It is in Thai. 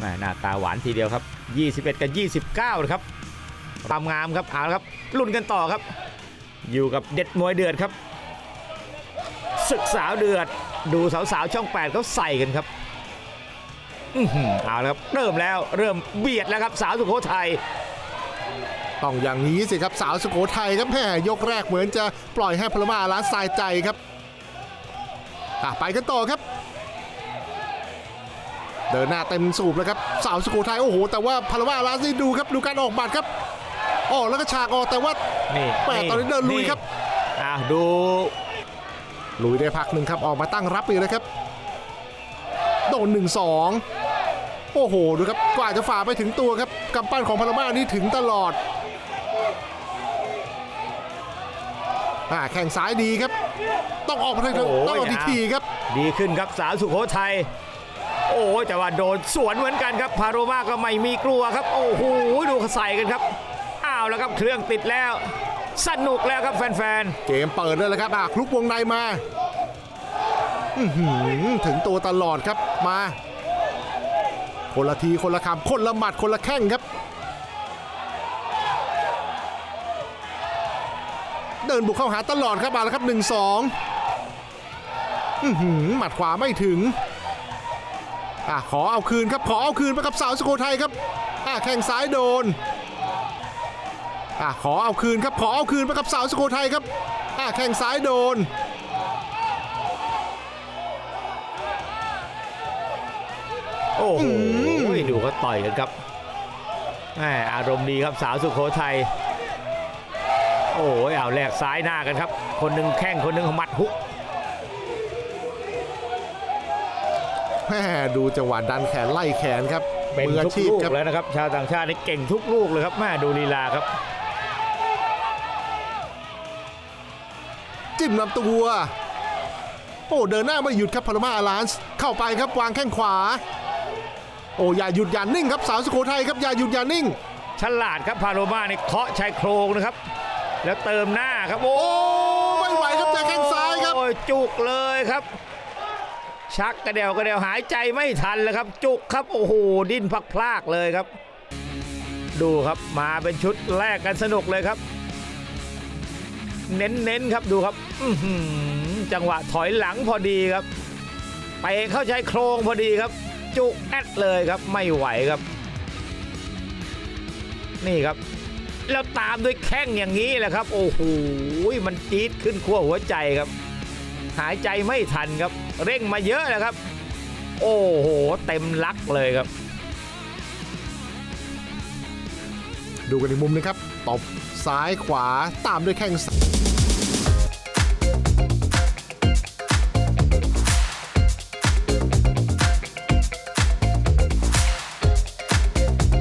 หน้าตาหวานทีเดียวครับ 21 กับ 29นะครับตามงามครับเอาละครับลุ้นกันต่อครับ อยู่กับเด็ดมวยเดือดครับศึกสาวเดือด ดูสาวๆช่อง8เขาใส่กันครับอือหือเอาละครับเริ่มแล้วเริ่มเบียดแล้วครับสาวสุโขทัยต้องอย่างนี้สิครับสาวสุโขทัยครับแม่ยกแรกเหมือนจะปล่อยให้พลมาล้านทรายใจครับอะไปกันต่อครับ เดินหน้าเต็มสูบแล้วครับสาวสุโขทัยโอ้โห แต่ว่าพลมาล้านนี่ดูครับดูการออกหมัดครับออกแล้วก็ฉากออกแต่ว่านี่แม่ตอนนี้เดินลุยครับอะดูลุยได้พักหนึ่งครับออกมาตั้งรับอีกนะครับโดนหนึ่งสองโอ้โหดูครับกว่าจะฝ่าไปถึงตัวครับกำปั้นของพลมานี่ถึงตลอดอ่าแข่งซ้ายดีครับ ต้องออกมาทางโอ้โหต้องออกทีทีครับ ดีขึ้นครับสาวสุโขทัย โอ้แต่ว่าโดนสวนเหมือนกันครับพาโรมาก็ไม่มีกลัวครับ โอ้โหดูขาใส่กันครับอ้าวแล้วครับเครื่องติดแล้ว สนุกแล้วครับแฟนๆ เกมเปิดเลยแล้วครับอ่าคลุกวงในมาถึงตัวตลอดครับมา คนละทีคนละคำคนละหมัดคนละแข้งครับ เดินบุกเข้าหาตลอดครับมาแล้วครับหนึ่งสองหมัดขวาไม่ถึง อะขอเอาคืนครับขอเอาคืนไปกับสาวสุโขทัยครับอะแข้งซ้ายโดนอะขอเอาคืนครับขอเอาคืนไปกับสาวสุโขทัยครับอะแข้งซ้ายโดนๆโอ้โหดูเขาต่อยกันครับแหมอารมณ์ดีครับสาวสุโขทัยโอ้ยเอาแลกซ้ายหน้ากันครับ คนหนึ่งแข้งคนหนึ่งหมัดฮุก แม่ดูจังหวะดันแขนไล่แขนครับเป็นมืออาทุกชีพลูกครับแล้วนะครับ ชาวต่างชาตินี่เก่งทุกลูกเลยครับแม่ดูลีลาครับ จิ้มลำตัว โอ้เดินหน้าไม่หยุดครับพารามาอลานส์เข้าไปครับวางแข้งขวา โอ้อย่าหยุดอย่านิ่งครับสาวสุโขทัยครับอย่าหยุดอย่านิ่ง ฉลาดครับพาโรมาเนี่ยเคาะชายโครงนะครับ แล้วเติมหน้าครับ โอ้โอ้ไม่ไหวครับเจอแข้งซ้ายครับโอ้ยจุกเลยครับ ชักกระเดวกระเดวหายใจไม่ทันเลยครับ จุกครับโอ้โหดิ้นพักพลากเลยครับ ดูครับมาเป็นชุดแรกกันสนุกเลยครับ เน้นๆครับดูครับจังหวะถอยหลังพอดีครับไปเข้าชายโครงพอดีครับ จุกแอดเลยครับไม่ไหวครับ นี่ครับแล้วตามด้วยแข้งอย่างนี้แหละครับ โอ้โหมันจี๊ดขึ้นขั้วหัวใจครับ หายใจไม่ทันครับ เร่งมาเยอะนะครับ โอ้โห เต็มลักเลยครับ ดูกันอีกมุมนึงครับตบซ้ายขวาตามด้วยแข้งซ้าย